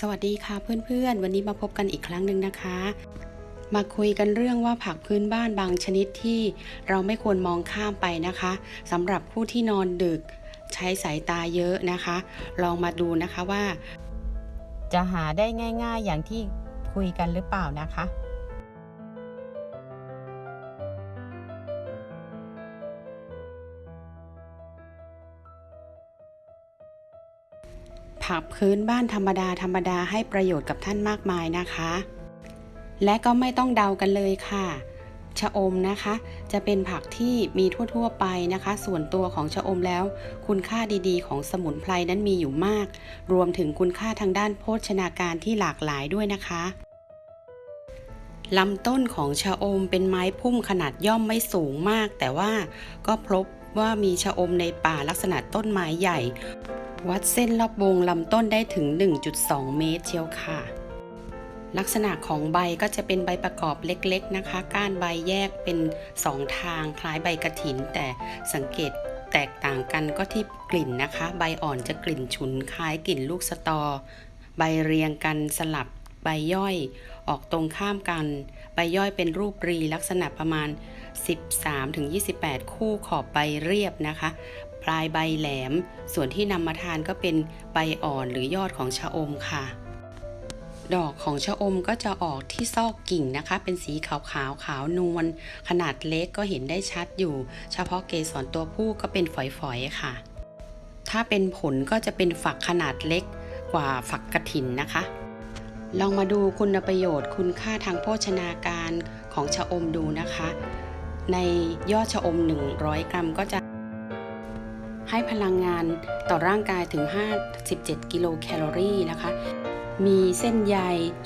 สวัสดีค่ะเพื่อนๆ วันนี้มาพบกันอีกครั้งหนึ่งนะคะ มาคุยกันเรื่องว่าผักพื้นบ้านบางชนิดที่เราไม่ควรมองข้ามไปนะคะสำหรับผู้ที่นอนดึกใช้สายตาเยอะนะคะ ลองมาดูนะคะว่า จะหาได้ง่าย ๆ อย่างที่คุยกันหรือเปล่านะคะ ผักพื้นบ้านธรรมดาธรรมดาให้ประโยชน์กับท่านมากมายนะคะ และก็ไม่ต้องเดากันเลยค่ะชะอมนะคะ จะเป็นผักที่มีทั่ว ๆ ไปนะคะ ส่วนตัวของชะอมแล้ว คุณค่าดีๆ ของสมุนไพรนั้นมีอยู่มาก รวมถึงคุณค่าทางด้านโภชนาการที่หลากหลายด้วยนะคะลำต้นของชะอมเป็นไม้พุ่มขนาดย่อมไม่สูงมาก แต่ว่าก็พบว่ามีชะอมในป่าลักษณะต้นไม้ใหญ่ วัดเส้นรอบวงลำต้นได้ถึง 1.2 เมตรเชียวค่ะ ลักษณะของใบก็จะเป็นใบประกอบเล็กๆนะคะ ก้านใบแยกเป็นสองทางคล้ายใบกระถิน แต่สังเกตแตกต่างกันก็ที่กลิ่นนะคะ ใบอ่อนจะกลิ่นฉุนคล้ายกลิ่นลูกสตอ ใบเรียงกันสลับใบย่อย ออกตรงข้ามกัน ใบย่อยเป็นรูปรีลักษณะประมาณ 13-28 คู่ขอบใบเรียบนะคะ ปลายใบแหลม ส่วนที่นำมาทานก็เป็นใบอ่อนหรือยอดของชะอมค่ะ ดอกของชะอมก็จะออกที่ซอกกิ่งนะคะ เป็นสีขาวขาวขาวนวลขนาดเล็กก็เห็นได้ชัดอยู่ เฉพาะเกสรตัวผู้ก็เป็นฝอยๆค่ะ ถ้าเป็นผลก็จะเป็นฝักขนาดเล็กกว่าฝักกระถินนะคะลองมาดูคุณประโยชน์คุณค่าทางโภชนาการของชะอมดูนะคะ ในยอดชะอม 100 กรัมก็จะ ให้พลังงานต่อร่างกายถึง 57 กิโลแคลอรี่นะคะ มีเส้นใย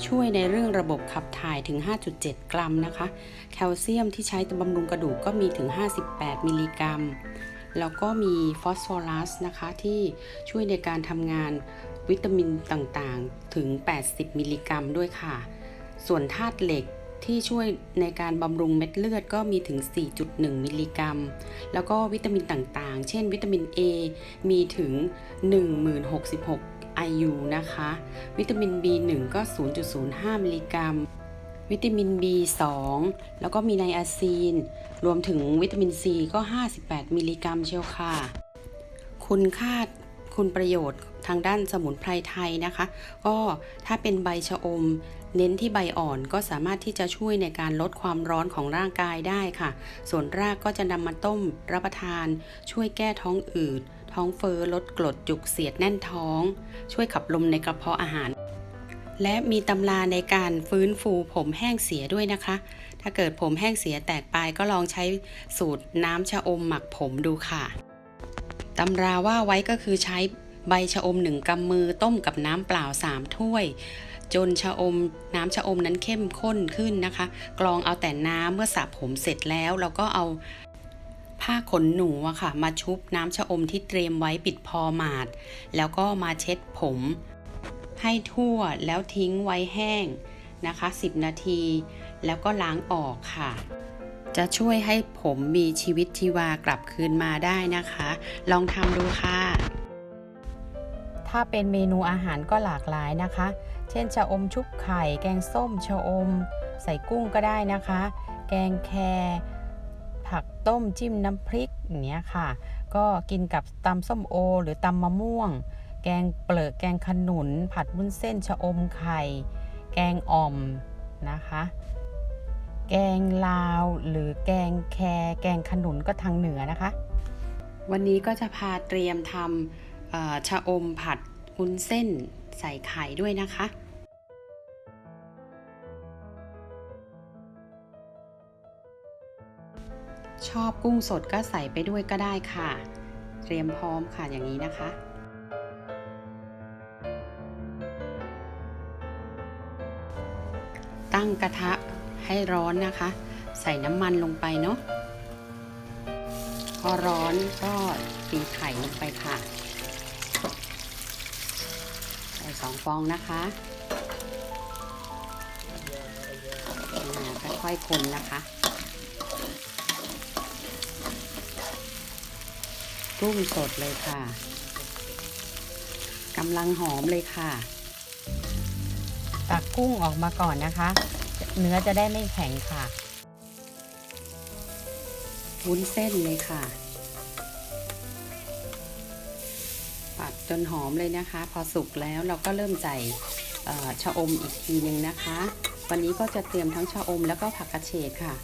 ช่วยในเรื่องระบบขับถ่ายถึง 5.7 กรัมนะคะ แคลเซียมที่ใช้บำรุงกระดูกก็มีถึง 58 มิลลิกรัม แล้วก็มีฟอสฟอรัสนะคะที่ช่วยในการทำงานวิตามินต่างๆ ถึง 80 มิลลิกรัมด้วยค่ะ ส่วนธาตุเหล็ก ที่ช่วยในการบำรุงเม็ดเลือดก็มีถึง 4.1 มิลลิกรัม แล้วก็วิตามินต่างๆ เช่นวิตามิน A มีถึง 1066 IU นะคะ วิตามิน B1 ก็ 0.05 มิลลิกรัม วิตามิน B2 แล้วก็มีไนอาซีน รวมถึงวิตามิน C ก็ 58 มิลลิกรัมเชียวค่ะ คุณค่าคุณประโยชน์ ทางด้านสมุนไพรไทยนะคะ ก็ถ้าเป็นใบชะอม เน้นที่ใบอ่อนก็สามารถที่จะช่วยในการลดความร้อนของร่างกายได้ค่ะ ส่วนรากก็จะนำมาต้มรับประทาน ช่วยแก้ท้องอืด ท้องเฟอ้อลดกรดจุกเสียดแน่นท้อง ช่วยขับลมในกระเพาะอาหาร และมีตำราในการฟื้นฟูผมแห้งเสียด้วยนะคะ ถ้าเกิดผมแห้งเสียแตกปลายก็ลองใช้สูตรน้ำชะอมหมักผมดูค่ะตำราว่าไว้ก็คือใช้ ใบชะอมหนึ่งกำมือต้มกับน้ำเปล่า3ถ้วย จนชะอมน้ำชะอมนั้นเข้มข้นขึ้นนะคะ กรองเอาแต่น้ำเมื่อสระผมเสร็จแล้วเราก็เอาผ้าขนหนูอะค่ะ มาชุบน้ำชะอมที่เตรียมไว้ปิดพอหมาด แล้วก็มาเช็ดผม ให้ทั่วแล้วทิ้งไว้แห้งนะคะ 10 นาที แล้วก็ล้างออกค่ะ จะช่วยให้ผมมีชีวิตชีวากลับคืนมาได้นะคะ ลองทำดูค่ะ ถ้าเป็นเมนูอาหารก็หลากหลายนะคะ เช่นชะอมชุบไข่ แกงส้มชะอม ใส่กุ้งก็ได้นะคะ แกงแครผักต้มจิ้มน้ำพริกอย่างเนี้ยค่ะ ก็กินกับตำส้มโอ หรือตำมะม่วง แกงเปลือกแกงขนุน ผัดวุ้นเส้นชะอมไข่ แกงอ่อมนะคะ แกงลาวหรือแกงแครแกงขนุนก็ทางเหนือนะคะ วันนี้ก็จะพาเตรียมทำ ชะอมผัดวุ้นเส้นใส่ไข่ด้วยนะคะ ชอบกุ้งสดก็ใส่ไปด้วยก็ได้ค่ะ เตรียมพร้อมค่ะอย่างนี้นะคะตั้งกระทะให้ร้อนนะคะ ใส่น้ำมันลงไปเนาะพอร้อนก็ตีไข่ลงไปค่ะ ใส่สองฟองนะคะค่อยๆคนนะคะ กุ้งสดเลยค่ะกำลังหอมเลยค่ะ ตักกุ้งออกมาก่อนนะคะ เนื้อจะได้ไม่แข็งค่ะวุ้นเส้นเลยค่ะ จนหอมเลยนะคะ พอสุกแล้วเราก็เริ่มใส่ชะอมอีกทีหนึ่งนะคะ วันนี้ก็จะเตรียมทั้งชะอมแล้วก็ผักกระเฉดค่ะ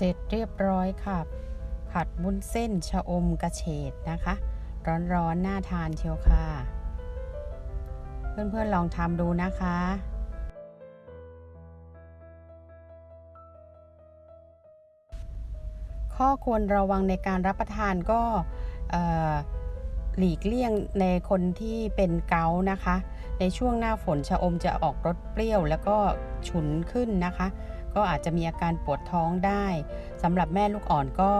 เสร็จเรียบร้อยค่ะ ผัดวุ้นเส้นชะอมกระเฉดนะคะ ร้อนๆน่าทานเชียวค่ะ เพื่อนๆลองทำดูนะคะข้อควรระวังในการรับประทานก็หลีกเลี่ยงในคนที่เป็นเกาต์นะคะ ในช่วงหน้าฝนชะอมจะออกรสเปรี้ยวแล้วก็ฉุนขึ้นนะคะ ก็อาจจะมีอาการปวดท้องได้สำหรับแม่ลูกอ่อนก็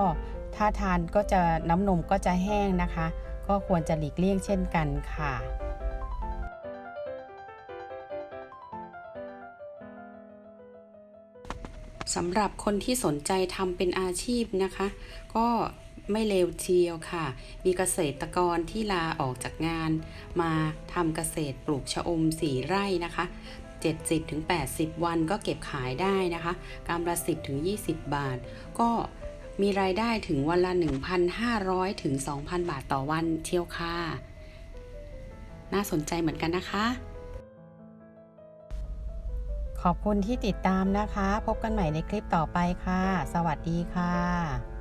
ถ้าทานก็จะน้ำนมก็จะแห้งนะคะ ก็ควรจะหลีกเลี่ยงเช่นกันค่ะสำหรับคนที่สนใจทำเป็นอาชีพนะคะ ก็ไม่เลวเดียวค่ะ มีเกษตรกรที่ลาออกจากงาน มาทำเกษตรปลูกชะอมสีไร่นะคะ 70-80 วันก็เก็บขายได้นะคะกำละ 10ถึง20 บาท ก็มีรายได้ถึงวันละ 1,500 ถึง 2,000 บาทต่อวันเที่ยวค่ะ น่าสนใจเหมือนกันนะคะ ขอบคุณที่ติดตามนะคะ พบกันใหม่ในคลิปต่อไปค่ะ สวัสดีค่ะ